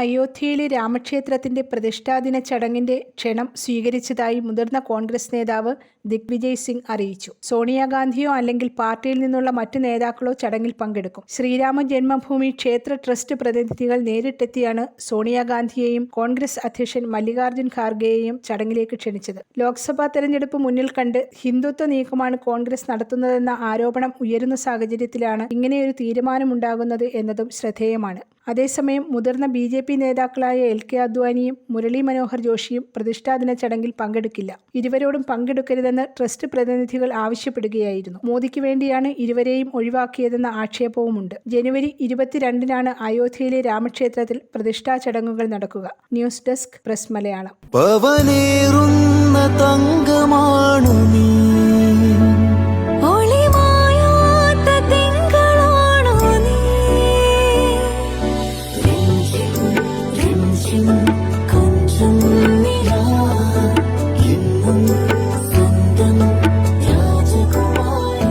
അയോധ്യയിലെ രാമക്ഷേത്രത്തിന്റെ പ്രതിഷ്ഠാദിന ചടങ്ങിന്റെ ക്ഷണം സ്വീകരിച്ചതായി മുതിർന്ന കോൺഗ്രസ് നേതാവ് ദിഗ്വിജയ് സിംഗ് അറിയിച്ചു. സോണിയാഗാന്ധിയോ അല്ലെങ്കിൽ പാർട്ടിയിൽ നിന്നുള്ള മറ്റു നേതാക്കളോ ചടങ്ങിൽ പങ്കെടുക്കും. ശ്രീരാമ ജന്മഭൂമി ക്ഷേത്ര ട്രസ്റ്റ് പ്രതിനിധികൾ നേരിട്ടെത്തിയാണ് സോണിയാഗാന്ധിയെയും കോൺഗ്രസ് അധ്യക്ഷൻ മല്ലികാർജുൻ ഖാർഗെയെയും ചടങ്ങിലേക്ക് ക്ഷണിച്ചത്. ലോക്സഭാ തെരഞ്ഞെടുപ്പ് മുന്നിൽ കണ്ട് ഹിന്ദുത്വ നീക്കമാണ് കോൺഗ്രസ് നടത്തുന്നതെന്ന ആരോപണം ഉയരുന്ന സാഹചര്യത്തിലാണ് ഇങ്ങനെയൊരു തീരുമാനമുണ്ടാകുന്നത് എന്നതും ശ്രദ്ധേയമാണ്. അതേസമയം മുതിർന്ന ബി ജെ പി നേതാക്കളായ എൽ കെ അദ്വാനിയും മുരളി മനോഹർ ജോഷിയും പ്രതിഷ്ഠാദിന ചടങ്ങിൽ പങ്കെടുക്കില്ല. ഇരുവരോടും പങ്കെടുക്കരുതെന്ന് ട്രസ്റ്റ് പ്രതിനിധികൾ ആവശ്യപ്പെടുകയായിരുന്നു. മോദിക്ക് വേണ്ടിയാണ് ഇരുവരെയും ഒഴിവാക്കിയതെന്ന ആക്ഷേപവുമുണ്ട്. ജനുവരി ഇരുപത്തിരണ്ടിനാണ് അയോധ്യയിലെ രാമക്ഷേത്രത്തിൽ പ്രതിഷ്ഠാ ചടങ്ങുകൾ നടക്കുക. News desk press Malayalam.